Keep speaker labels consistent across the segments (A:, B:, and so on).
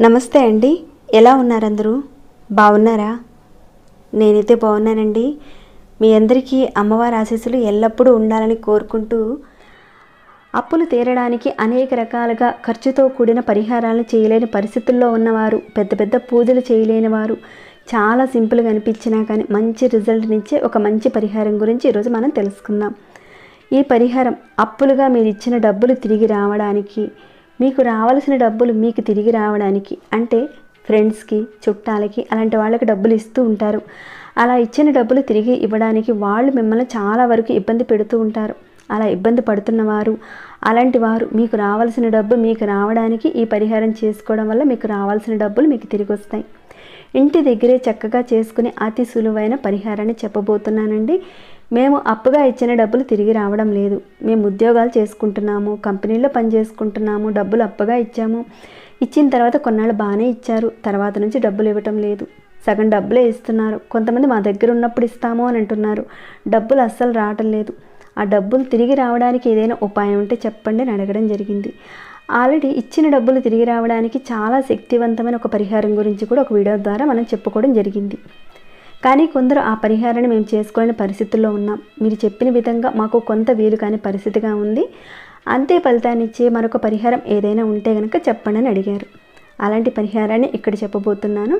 A: నమస్తే అండి. ఎలా ఉన్నారందరూ? బాగున్నారా? నేనైతే బాగున్నానండి. మీ అందరికీ అమ్మవారి ఆశీస్సులు ఎల్లప్పుడూ ఉండాలని కోరుకుంటూ అప్పులు తీరడానికి అనేక రకాలుగా ఖర్చుతో కూడిన పరిహారాలను చేయలేని పరిస్థితుల్లో ఉన్నవారు పెద్ద పెద్ద పూజలు చేయలేని వారు చాలా సింపుల్గా అనిపించినా కానీ మంచి రిజల్ట్నిచ్చే ఒక మంచి పరిహారం గురించి ఈరోజు మనం తెలుసుకుందాం. ఈ పరిహారం అప్పులుగా మీరు ఇచ్చిన డబ్బులు తిరిగి రావడానికి మీకు రావాల్సిన డబ్బులు మీకు తిరిగి రావడానికి అంటే ఫ్రెండ్స్కి చుట్టాలకి అలాంటి వాళ్ళకి డబ్బులు ఇస్తూ ఉంటారు. అలా ఇచ్చిన డబ్బులు తిరిగి ఇవ్వడానికి వాళ్ళు మిమ్మల్ని చాలా వరకు ఇబ్బంది పెడుతూ ఉంటారు. అలా ఇబ్బంది పడుతున్నవారు అలాంటి వారు మీకు రావాల్సిన డబ్బు మీకు రావడానికి ఈ పరిహారం చేసుకోవడం వల్ల మీకు రావాల్సిన డబ్బులు మీకు తిరిగి వస్తాయి. ఇంటి దగ్గరే చక్కగా చేసుకుని అతి సులువైన పరిహారాన్ని చెప్పబోతున్నానండి. మేము అప్పుగా ఇచ్చిన డబ్బులు తిరిగి రావడం లేదు. మేము ఉద్యోగాలు చేసుకుంటున్నాము కంపెనీలో పని చేసుకుంటున్నాము డబ్బులు అప్పుగా ఇచ్చాము. ఇచ్చిన తర్వాత కొన్నాళ్ళు బాగానే ఇచ్చారు. తర్వాత నుంచి డబ్బులు ఇవ్వటం లేదు. సగం డబ్బులే ఇస్తున్నారు. కొంతమంది మా దగ్గర ఉన్నప్పుడు ఇస్తాము అని అంటున్నారు. డబ్బులు అస్సలు రావటం లేదు. ఆ డబ్బులు తిరిగి రావడానికి ఏదైనా ఉపాయం ఉంటే చెప్పండి అని అడగడం జరిగింది. ఆల్రెడీ ఇచ్చిన డబ్బులు తిరిగి రావడానికి చాలా శక్తివంతమైన ఒక పరిహారం గురించి కూడా ఒక వీడియో ద్వారా మనం చెప్పుకోవడం జరిగింది. కానీ కొందరు ఆ పరిహారాన్ని మేము చేసుకోలేని పరిస్థితుల్లో ఉన్నాం. మీరు చెప్పిన విధంగా మాకు కొంత వీలు కాని పరిస్థితిగా ఉంది. అంతే ఫలితాన్ని ఇచ్చే మరొక పరిహారం ఏదైనా ఉంటే కనుక చెప్పండి అని అడిగారు. అలాంటి పరిహారాన్ని ఇక్కడ చెప్పబోతున్నాను.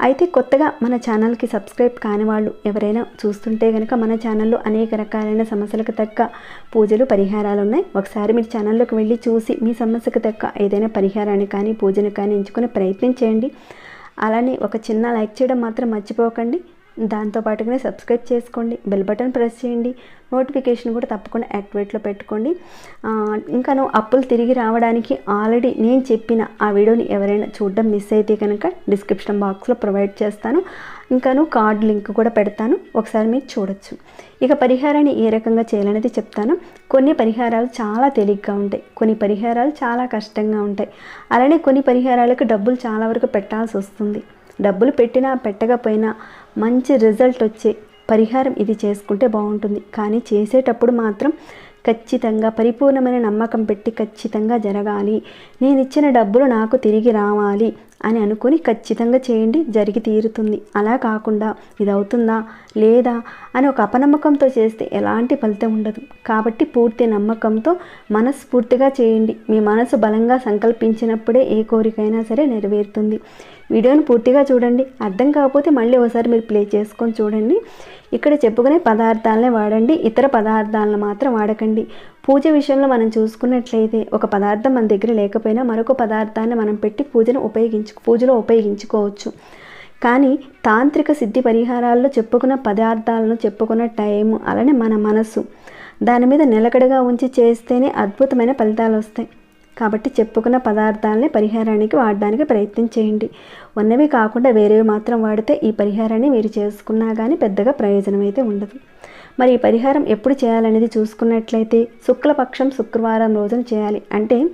A: అయితే కొత్తగా మన ఛానల్కి సబ్స్క్రైబ్ కాని వాళ్ళు ఎవరైనా చూస్తుంటే కనుక మన ఛానల్లో అనేక రకాలైన సమస్యలకు తగ్గ పూజలు పరిహారాలు ఉన్నాయి. ఒకసారి మీరు ఛానల్లోకి వెళ్ళి చూసి మీ సమస్యకు తగ్గ ఏదైనా పరిహారాన్ని కానీ పూజను కానీ ఎంచుకునే ప్రయత్నం చేయండి. అలానే ఒక చిన్న లైక్ చేయడం మాత్రం మర్చిపోకండి. దాంతోపాటుగానే సబ్స్క్రైబ్ చేసుకోండి బెల్ బటన్ ప్రెస్ చేయండి నోటిఫికేషన్ కూడా తప్పకుండా యాక్టివేట్లో పెట్టుకోండి. ఆ, ఇంకాను అప్పులు తిరిగి రావడానికి ఆల్రెడీ నేను చెప్పిన ఆ వీడియోని ఎవరైనా చూడడం మిస్ అయితే కనుక డిస్క్రిప్షన్ బాక్స్లో ప్రొవైడ్ చేస్తాను. ఇంకాను కార్డ్ లింక్ కూడా పెడతాను ఒకసారి మీరు చూడొచ్చు. ఇక పరిహారాన్ని ఏ రకంగా చేయాలనేది చెప్తాను. కొన్ని పరిహారాలు చాలా తేలిగ్గా ఉంటాయి కొన్ని పరిహారాలు చాలా కష్టంగా ఉంటాయి. అలానే కొన్ని పరిహారాలకు డబ్బులు చాలా వరకు పెట్టాల్సి వస్తుంది. డబ్బులు పెట్టినా పెట్టకపోయినా మంచి రిజల్ట్ వచ్చే పరిహారం ఇది చేసుకుంటే బాగుంటుంది. కానీ చేసేటప్పుడు మాత్రం ఖచ్చితంగా పరిపూర్ణమైన నమ్మకం పెట్టి ఖచ్చితంగా జరగాలి. నేను ఇచ్చిన డబ్బులు నాకు తిరిగి రావాలి. అని అనుకుని ఖచ్చితంగా చేయండి జరిగి తీరుతుంది. అలా కాకుండా ఇది అవుతుందా లేదా అని ఒక అపనమ్మకంతో చేస్తే ఎలాంటి ఫలితం ఉండదు. కాబట్టి పూర్తి నమ్మకంతో మనస్ఫూర్తిగా చేయండి. మీ మనసు బలంగా సంకల్పించినప్పుడే ఏ కోరికైనా సరే నెరవేరుతుంది. వీడియోను పూర్తిగా చూడండి. అర్థం కాకపోతే మళ్ళీ ఒకసారి మీరు ప్లే చేసుకొని చూడండి. ఇక్కడ చెప్పుకునే పదార్థాలనే వాడండి. ఇతర పదార్థాలను మాత్రం వాడకండి. పూజ విషయంలో మనం చూసుకున్నట్లయితే ఒక పదార్థం మన దగ్గర లేకపోయినా మరొక పదార్థాన్ని మనం పెట్టి పూజను ఉపయోగించు పూజలో ఉపయోగించుకోవచ్చు. కానీ తాంత్రిక సిద్ధి పరిహారాల్లో చెప్పుకున్న పదార్థాలను చెప్పుకున్న టైం అలానే మన మనసు దాని మీద నిలకడగా ఉంచి చేస్తేనే అద్భుతమైన ఫలితాలు వస్తాయి. కాబట్టి చెప్పుకున్న పదార్థాలని పరిహారానికి వాడడానికి ప్రయత్నం చేయండి. ఉన్నవి కాకుండా వేరేవి మాత్రం వాడితే ఈ పరిహారాన్ని మీరు చేసుకున్నా కానీ పెద్దగా ప్రయోజనం అయితే ఉండదు. మరి ఈ పరిహారం ఎప్పుడు చేయాలనేది చూసుకున్నట్లయితే శుక్లపక్షం శుక్రవారం రోజున చేయాలి. అంటే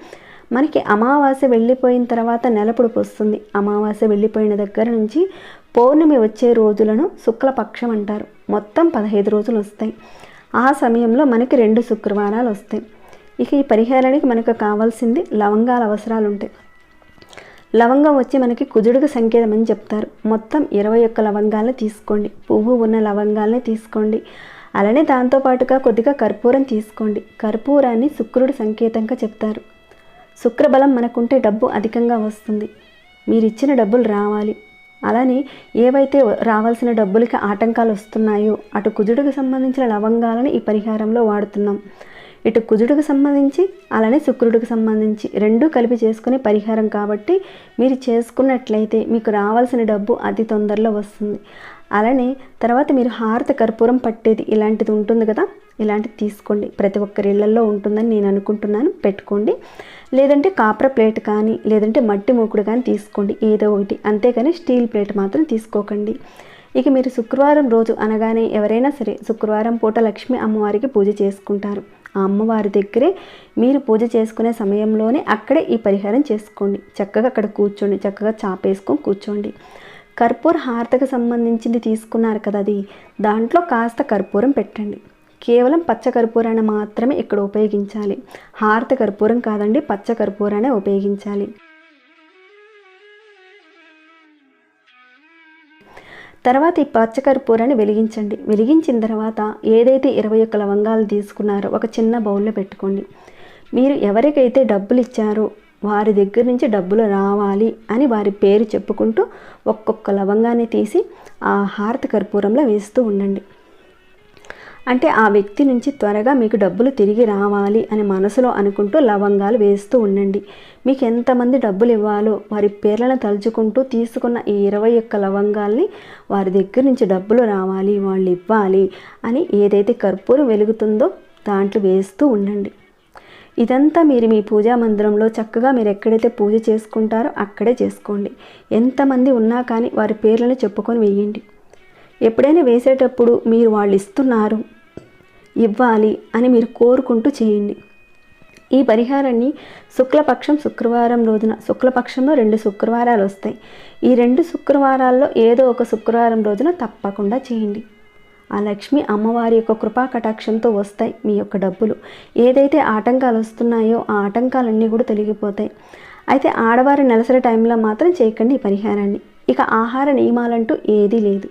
A: మనకి అమావాస్య వెళ్ళిపోయిన తర్వాత నెలపొడుపు వస్తుంది. అమావాస్య వెళ్ళిపోయిన దగ్గర నుంచి పౌర్ణమి వచ్చే రోజులను శుక్లపక్షం అంటారు. మొత్తం పదహైదు రోజులు వస్తాయి. ఆ సమయంలో మనకి రెండు శుక్రవారాలు వస్తాయి. ఇక ఈ పరిహారానికి మనకు కావాల్సింది లవంగాల అవసరాలు ఉంటాయి. లవంగం వచ్చి మనకి కుజుడుకు సంకేతం అని చెప్తారు. మొత్తం ఇరవై ఒక్క లవంగాలను తీసుకోండి. పువ్వు ఉన్న లవంగాలని తీసుకోండి. అలానే దాంతోపాటుగా కొద్దిగా కర్పూరం తీసుకోండి. కర్పూరాన్ని శుక్రుడు సంకేతంగా చెప్తారు. శుక్రబలం మనకుంటే డబ్బు అధికంగా వస్తుంది. మీరు ఇచ్చిన డబ్బులు రావాలి. అలానే ఏవైతే రావాల్సిన డబ్బులకి ఆటంకాలు వస్తున్నాయో అటు కుజుడికి సంబంధించిన లవంగాలను ఈ పరిహారంలో వాడుతున్నాం. ఇటు కుజుడికి సంబంధించి అలానే శుక్రుడికి సంబంధించి రెండూ కలిపి చేసుకునే పరిహారం కాబట్టి మీరు చేసుకున్నట్లయితే మీకు రావాల్సిన డబ్బు అతి తొందరలో వస్తుంది. అలానే తర్వాత మీరు హారత కర్పూరం పట్టేది ఇలాంటిది ఉంటుంది కదా ఇలాంటిది తీసుకోండి. ప్రతి ఒక్కరి ఇళ్ళలో ఉంటుందని నేను అనుకుంటున్నాను. పెట్టుకోండి. లేదంటే కాపర ప్లేట్ కానీ లేదంటే మట్టి మూకుడు కానీ తీసుకోండి. ఏదో ఒకటి. అంతేకాని స్టీల్ ప్లేట్ మాత్రం తీసుకోకండి. ఇక మీరు శుక్రవారం రోజు అనగానే ఎవరైనా సరే శుక్రవారం పూట లక్ష్మి అమ్మవారికి పూజ చేసుకుంటారు. ఆ అమ్మవారి దగ్గరే మీరు పూజ చేసుకునే సమయంలోనే అక్కడే ఈ పరిహారం చేసుకోండి. చక్కగా అక్కడ కూర్చోండి. చక్కగా చాపేసుకొని కూర్చోండి. కర్పూర హారతకు సంబంధించింది తీసుకున్నారు కదా అది. దాంట్లో కాస్త కర్పూరం పెట్టండి. కేవలం పచ్చ కర్పూరాన్ని మాత్రమే ఇక్కడ ఉపయోగించాలి. హారత కర్పూరం కాదండి పచ్చ కర్పూరాన్ని ఉపయోగించాలి. తర్వాత ఈ పచ్చకర్పూరాన్ని వెలిగించండి. వెలిగించిన తర్వాత ఏదైతే ఇరవై ఒక్క లవంగాలు తీసుకున్నారో ఒక చిన్న బౌల్లో పెట్టుకోండి. మీరు ఎవరికైతే డబ్బులు ఇచ్చారో వారి దగ్గర నుంచి డబ్బులు రావాలి అని వారి పేరు చెప్పుకుంటూ ఒక్కొక్క లవంగాన్ని తీసి ఆ హారతి కర్పూరంలో వేస్తూ ఉండండి. అంటే ఆ వ్యక్తి నుంచి త్వరగా మీకు డబ్బులు తిరిగి రావాలి అని మనసులో అనుకుంటూ లవంగాలు వేస్తూ ఉండండి. మీకు ఎంతమంది డబ్బులు ఇవ్వాలో వారి పేర్లను తలుచుకుంటూ తీసుకున్న ఈ ఇరవై ఒక్క లవంగాల్ని వారి దగ్గర నుంచి డబ్బులు రావాలి వాళ్ళు ఇవ్వాలి అని ఏదైతే కర్పూరం వెలుగుతుందో దాంట్లో వేస్తూ ఉండండి. ఇదంతా మీరు మీ పూజా మందిరంలో చక్కగా మీరు ఎక్కడైతే పూజ చేసుకుంటారో అక్కడే చేసుకోండి. ఎంతమంది ఉన్నా కానీ వారి పేర్లను చెప్పుకొని వేయండి. ఎప్పుడైనా వేసేటప్పుడు మీరు వాళ్ళు ఇస్తున్నారు ఇవ్వాలి అని మీరు కోరుకుంటూ చేయండి. ఈ పరిహారాన్ని శుక్లపక్షం శుక్రవారం రోజున శుక్లపక్షంలో రెండు శుక్రవారాలు వస్తాయి. ఈ రెండు శుక్రవారాల్లో ఏదో ఒక శుక్రవారం రోజున తప్పకుండా చేయండి. ఆ లక్ష్మి అమ్మవారి యొక్క కృపా కటాక్షంతో వస్తాయి మీ యొక్క డబ్బులు. ఏదైతే ఆటంకాలు వస్తున్నాయో ఆ ఆటంకాలన్నీ కూడా తొలగిపోతాయి. అయితే ఆడవారి నెలసరి టైంలో మాత్రం చేయకండి ఈ పరిహారాన్ని. ఇక ఆహార నియమాలంటూ ఏదీ లేదు.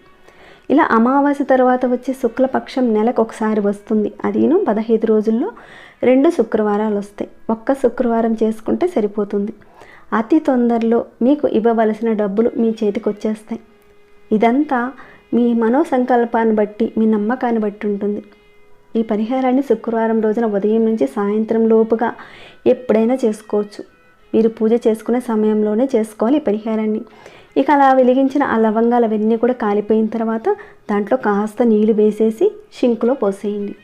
A: ఇలా అమావాస్య తర్వాత వచ్చే శుక్లపక్షం నెలకు ఒకసారి వస్తుంది. అదిను పదహైదు రోజుల్లో రెండు శుక్రవారాలు వస్తాయి. ఒక్క శుక్రవారం చేసుకుంటే సరిపోతుంది. అతి తొందరలో మీకు ఇవ్వవలసిన డబ్బులు మీ చేతికి వచ్చేస్తాయి ఇదంతా మీ మనోసంకల్పాన్ని బట్టి మీ నమ్మకాన్ని బట్టి ఉంటుంది. ఈ పరిహారాన్ని శుక్రవారం రోజున ఉదయం నుంచి సాయంత్రం లోపుగా ఎప్పుడైనా చేసుకోవచ్చు. మీరు పూజ చేసుకునే సమయంలోనే చేసుకోవాలి ఈ పరిహారాన్ని. ఇక అలా వెలిగించిన ఆ లవంగాలు అవన్నీ కూడా కాలిపోయిన తర్వాత దాంట్లో కాస్త నీళ్ళు వేసేసి షింకులో పోసేయండి.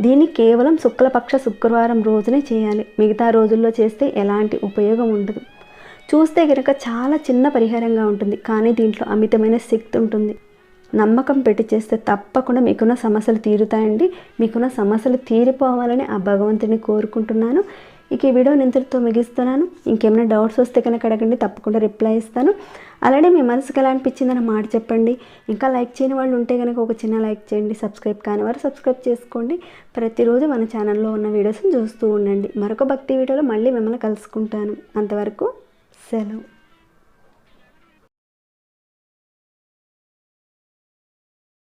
A: దీన్ని కేవలం శుక్లపక్ష శుక్రవారం రోజునే చేయాలి. మిగతా రోజుల్లో చేస్తే ఎలాంటి ఉపయోగం ఉండదు. చూస్తే కనుక చాలా చిన్న పరిహారంగా ఉంటుంది. కానీ దీంట్లో అమితమైన శక్తి ఉంటుంది. నమ్మకం పెట్టి చేస్తే తప్పకుండా మీకున్న సమస్యలు తీరుతాయండి. మీకున్న సమస్యలు తీరిపోవాలని ఆ భగవంతుని కోరుకుంటున్నాను. ఇక ఈ వీడియో ఇంతటితో ముగిస్తున్నాను. ఇంకేమైనా డౌట్స్ వస్తే కనుక అడగండి తప్పకుండా రిప్లై ఇస్తాను. అలానే మీ మనసుకు ఎలా అనిపించిందని మాట చెప్పండి. ఇంకా లైక్ చేయని వాళ్ళు ఉంటే కనుక ఒక చిన్న లైక్ చేయండి సబ్స్క్రైబ్ కాని వారు సబ్స్క్రైబ్ చేసుకోండి. ప్రతిరోజు మన ఛానల్లో ఉన్న వీడియోస్ని చూస్తూ ఉండండి. మరొక భక్తి వీడియోలో మళ్ళీ మిమ్మల్ని కలుసుకుంటాను. అంతవరకు సెలవు.